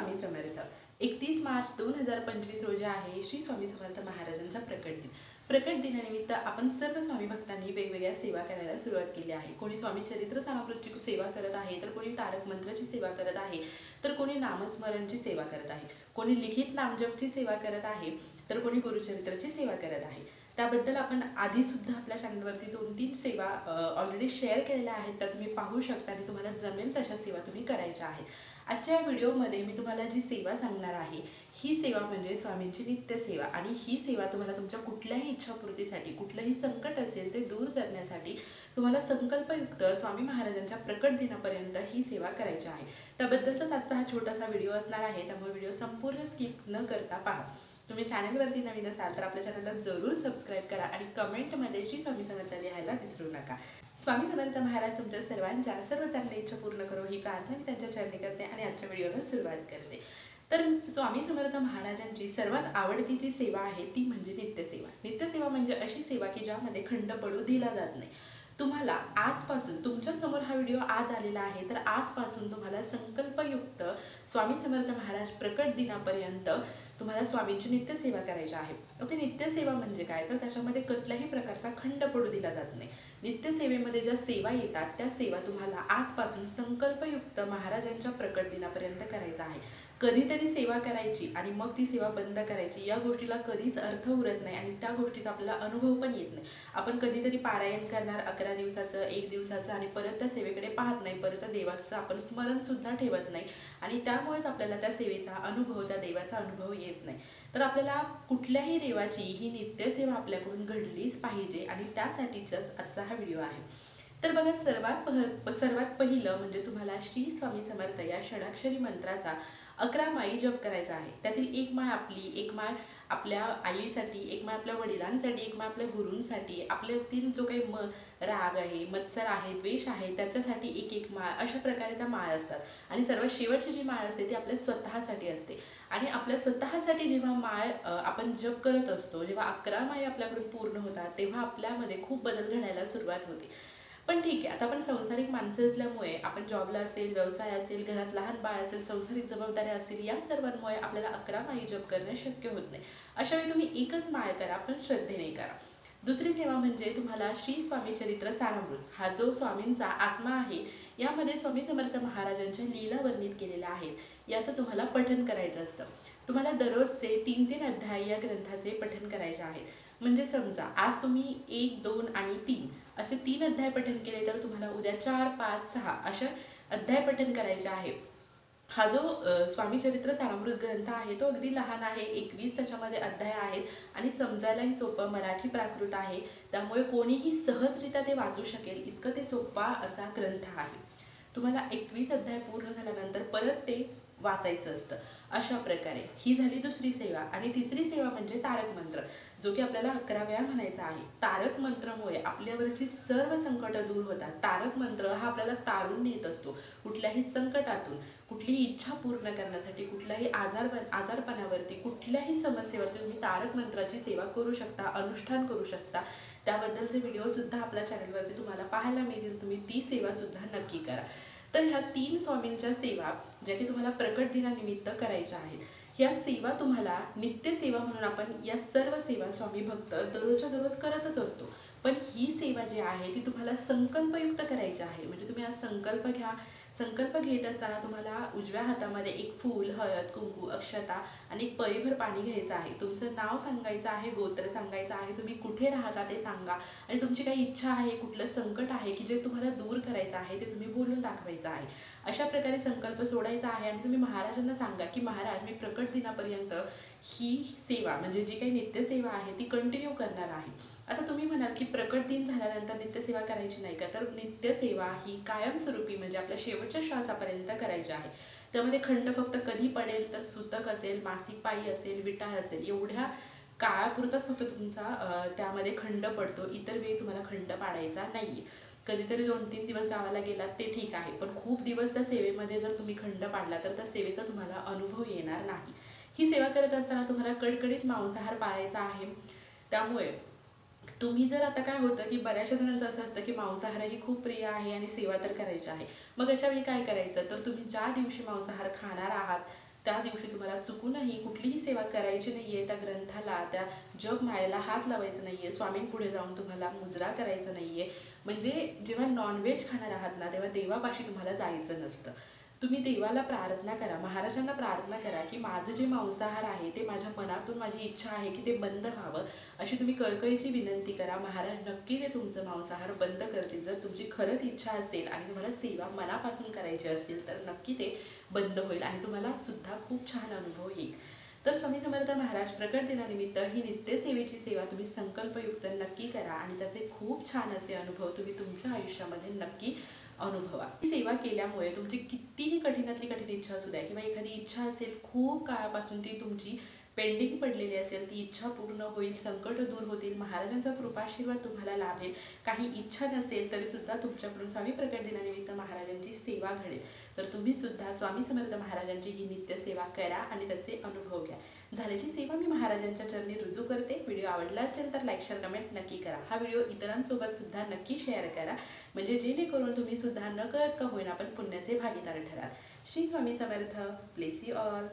स्वामी समर्थ. एकतीस मार्च दोन हजार पंचवीस रोजी आहे श्री स्वामी समर्थ महाराजांचा प्रकट दिन. प्रकट दिनानिमित्त आपण सर्व स्वामी भक्तांनी वेगवेगळ्या सेवा करायला सुरुवात केली आहे. कोणी स्वामी चरित्र सारामृतची सेवा करत आहे तर कोणी तारक मंत्राची सेवा करत आहे तर कोणी नामस्मरणची सेवा करत आहे. कोणी लिखित नामजपची सेवा करत आहे तर कोणी गुरुचरित्राची सेवा करत आहे. त्याबद्दल आपण आधी सुद्धा आपल्या चॅनलवरती दोन तीन सेवा ऑलरेडी शेअर केलेल्या आहेत त्या तुम्ही पाहू शकता आणि तुम्हाला जमेल तशा सेवा तुम्ही करायच्या आहेत. आजच्या व्हिडिओमध्ये मी तुम्हाला जी सेवा सांगणार आहे ही सेवा म्हणजे स्वामींची नित्य सेवा आणि ही सेवा तुम्हाला तुमच्या कुठल्याही इच्छापूर्तीसाठी कुठलंही संकट असेल ते दूर करण्यासाठी तुम्हाला संकल्पयुक्त स्वामी महाराजांच्या प्रकट दिनापर्यंत ही सेवा करायची आहे. त्याबद्दलचाच आजचा हा छोटासा व्हिडिओ असणार आहे त्यामुळे व्हिडिओ संपूर्ण स्किप न करता पहा. तुम्ही चॅनलवरती नवीन असाल तर आपल्या चॅनलला जरूर सबस्क्राईब करा आणि कमेंटमध्ये श्री स्वामी समर्थ लिहायला विसरू नका. स्वामी समर्थ महाराज तुमच्या सर्वांच्या सर्व चांगल्या इच्छा पूर्ण करो. ही प्रार्थना मी त्यांच्या चरणी करते. व्हिडिओला सुरुवात करते. तर स्वामी समर्थ महाराजांची सर्वात आवडती जी सेवा आहे ती म्हणजे नित्यसेवा. नित्यसेवा म्हणजे अशी सेवा की ज्यामध्ये खंड पडू दिला जात नाही. तुम्हाला आजपासून तुमच्यासमोर हा व्हिडिओ आज आलेला आहे तर आजपासून तुम्हाला संकल्पयुक्त स्वामी समर्थ महाराज प्रकट दिनापर्यंत तुम्हाला स्वामींची नित्यसेवा करायची आहे. ओके नित्यसेवा म्हणजे काय? तर त्याच्यामध्ये कसल्याही प्रकारचा खंड पडू दिला जात नाही. नित्यसेवेमध्ये ज्या सेवा येतात त्या सेवा तुम्हाला आजपासून संकल्पयुक्त महाराजांच्या प्रकट दिनापर्यंत करायचा आहे. कधीतरी सेवा करायची आणि मग ती सेवा बंद करायची या गोष्टीला कधीच अर्थ उरत नाही आणि त्या गोष्टीचा आपल्याला अनुभव पण येत नाही. आपण कधीतरी पारायण करणार अकरा दिवसाचं एक दिवसाचं आणि परत त्या सेवेकडे पाहत नाही परत त्या देवाचं आपण स्मरण सुद्धा ठेवत नाही आणि त्यामुळेच आपल्याला त्या सेवेचा अनुभव त्या देवाचा अनुभव येत नाही. तर आपल्याला कुठल्याही देवाची ही नित्यसेवा आपल्याकडून घडलीच पाहिजे आणि त्यासाठीच आजचा हा व्हिडिओ आहे. तर बघा सर्वात पह सर्वात पहिलं म्हणजे तुम्हाला श्री स्वामी समर्थ या षडाक्षरी मंत्राचा अकरा माळी जप करायचा आहे. त्यातील एक माळ आपली एक माळ आपल्या आईसाठी एक माळ आपल्या वडिलांसाठी एक माळ आपल्या गुरूंसाठी आपल्यातील जो काही म राग आहे मत्सर आहे द्वेष आहे त्याच्यासाठी एक एक माळ अशा प्रकारे त्या माळ असतात. आणि सर्वात शेवटची जी माळ असते ती आपल्या स्वतःसाठी असते. आणि आपल्या स्वतःसाठी जेव्हा माळ आपण जप करत असतो जेव्हा अकरा माळी आपल्याकडून पूर्ण होतात तेव्हा आपल्यामध्ये खूप बदल घडायला सुरुवात होते. पण ठीक आहे. आता आपण संसारिक माणसं असल्यामुळे आपण जॉबला असेल व्यवसाय असेल घरात लहान बाळ असेल संसारिक जबाबदाऱ्या असतील या सर्वांमुळे आपल्याला अकरा माळी जप करणे शक्य होत नाही. अशा वेळी तुम्ही एकच माळ करा पण श्रद्धेने करा. दुसरी सेवा म्हणजे तुम्हाला श्री स्वामी चरित्र सारामृत हा जो स्वामींचा आत्मा आहे यामध्ये स्वामी समर्थ महाराजांच्या लीला वर्णित केलेल्या आहेत याचं तुम्हाला पठन करायचं असतं. तुम्हाला दररोजचे तीन तीन अध्याय या ग्रंथाचे पठन करायचे आहेत म्हणजे समजा आज तुम्ही एक दोन आणि तीन असे तीन अध्याय पठन केले तर तुम्हाला उद्या चार पाच सहा अशा अध्याय पठन करायचे आहे. हा जो स्वामी चरित्र सारामृत ग्रंथ आहे तो अगदी लहान आहे एकवीस त्याच्यामध्ये अध्याय आहेत आणि समजायलाही सोपं मराठी प्राकृत आहे. त्यामुळे कोणीही सहजरित्या ते वाचू शकेल इतकं ते सोपा असा ग्रंथ आहे. तुम्हाला एकवीस अध्याय पूर्ण झाल्यानंतर परत ते वाचायचं असतं. अशा प्रकारे. ही झाली दुसरी सेवा आणि तिसरी सेवा म्हणजे तारक मंत्र जो की आपल्याला अकरा वेळा म्हणायचा आहे. तारक मंत्रामुळे आपल्यावरची सर्व संकट दूर होतात. तारक मंत्र हा आपल्याला तारून नेत असतो. कुठल्याही संकटातून कुठलीही इच्छा पूर्ण करण्यासाठी कुठल्याही आजार आजारपणावरती कुठल्याही समस्येवरती तुम्ही तारक मंत्राची सेवा करू शकता अनुष्ठान करू शकता. त्याबद्दलचे व्हिडिओ सुद्धा आपल्या चॅनलवरती तुम्हाला पाहायला मिळतील. तुम्ही ती सेवा सुद्धा नक्की करा. तर ह्या तीन स्वामींच्या सेवा ज्या की तुम्हाला प्रकट दिनानिमित्त करायच्या आहेत ह्या सेवा तुम्हाला नित्य सेवा म्हणून आपण या सर्व सेवा स्वामी भक्त दररोजच्या दररोज करतच असतो. पण ही सेवा जी आहे ती तुम्हाला संकल्पयुक्त करायची आहे. म्हणजे तुम्ही हा संकल्प घ्या संकल्प घेत असताना तुम्हाला उजव्या हातामध्ये एक फूल हळद कुंकू अक्षता आणि एक परिभर पाणी घ्यायचं आहे. तुमचं नाव सांगायचं आहे गोत्र सांगायचं आहे तुम्ही कुठे राहता ते सांगा. आणि तुमची काही इच्छा आहे कुठलं संकट आहे की जे तुम्हाला दूर करायचं आहे ते तुम्ही बोलून दाखवायचं आहे. अशा प्रकारे संकल्प सोडायचा आहे आणि तुम्ही महाराजांना सांगा की महाराज मी प्रकट दिनापर्यंत ही सेवा म्हणजे जी काही नित्य सेवा आहे ती कंटिन्यू करणार आहे. आता तुम्ही म्हणाल की प्रकट दिन झाल्यानंतर नित्यसेवा करायची नाही का? तर नित्यसेवा ही कायमस्वरूपी म्हणजे आपल्या शेवटच्या श्वासापर्यंत करायची आहे. त्यामध्ये खंड फक्त कधी पडेल तर सुतक असेल मासिक पायी असेल विटाळ असेल एवढ्या काळापुरताच फक्त तुमचा त्यामध्ये खंड पडतो. इतर वेळी तुम्हाला खंड पाडायचा नाहीये. कधीतरी दोन तीन दिवस गावाला गेलात ते ठीक आहे पण खूप दिवस त्या सेवेमध्ये जर तुम्ही खंड पाडला तर त्या सेवेचा तुम्हाला अनुभव येणार नाही. ही सेवा करत असताना तुम्हाला कडकडीत मांसाहार पाळायचा आहे. त्यामुळे तुम्ही जर आता काय होतं की बऱ्याचशा जणांचं असं असतं की मांसाहार ही खूप प्रिय आहे आणि सेवा तर करायची आहे. मग अशा वेळी काय करायचं? तर तुम्ही ज्या दिवशी मांसाहार खाणार आहात त्या दिवशी तुम्हाला चुकूनही कुठलीही सेवा करायची नाहीये त्या ग्रंथाला त्या जग मायेला हात लावायचा नाहीये स्वामींपुढे जाऊन तुम्हाला मुजरा करायचा नाहीये. म्हणजे जेव्हा नॉनव्हेज खाणार आहात ना तेव्हा देवापाशी तुम्हाला जायचं नसतं. तुम्ही देवाला प्रार्थना करा महाराजांना प्रार्थना करा की माझं जे मांसाहार आहे ते माझ्या मनातून माझी इच्छा आहे की ते बंद व्हावं. अशी तुम्ही कळकळीची विनंती करा महाराज नक्की ते तुमचं मांसाहार बंद करतील. जर तुमची खरंच इच्छा असेल आणि तुम्हाला सेवा मनापासून करायची असेल तर नक्की ते बंद होईल आणि तुम्हाला सुद्धा खूप छान अनुभव येईल. तर स्वामी समर्थ महाराज प्रकट दिनानिमित्त ही नित्य सेवेची सेवा तुम्ही संकल्पयुक्त नक्की करा आणि त्याचे खूप छान असे अनुभव तुम्ही तुमच्या आयुष्यामध्ये नक्की अनुभवा. ही सेवा केल्यामुळे तुमची कितीही कठीणातली कठीण इच्छा असू द्या किंवा एखादी इच्छा असेल खूप काळापासून ती तुमची पेंडिंग पडलेली असेल ती इच्छा पूर्ण होईल संकट दूर होतील महाराजांचा कृपाशीर्वाद तुम्हाला लाभेल. काही इच्छा नसेल तरी सुद्धा तुमच्याकडून स्वामी प्रकट दिनानिमित्त महाराजांची सेवा घडेल. तर तुम्ही सुद्धा स्वामी समर्थ महाराजांची ही नित्य सेवा करा आणि त्याचे अनुभव घ्या. झाल्याची सेवा मी महाराजांच्या चरणी रुजू करते. व्हिडिओ आवडला असेल तर लाईक शेअर कमेंट नक्की करा. हा व्हिडिओ इतरांसोबत सुद्धा नक्की शेअर करा. म्हणजे जेणेकरून तुम्ही सुद्धा न कळत का होईना आपण पुण्याचे भागीदार ठराल. श्री स्वामी समर्थ. प्लेसी ऑल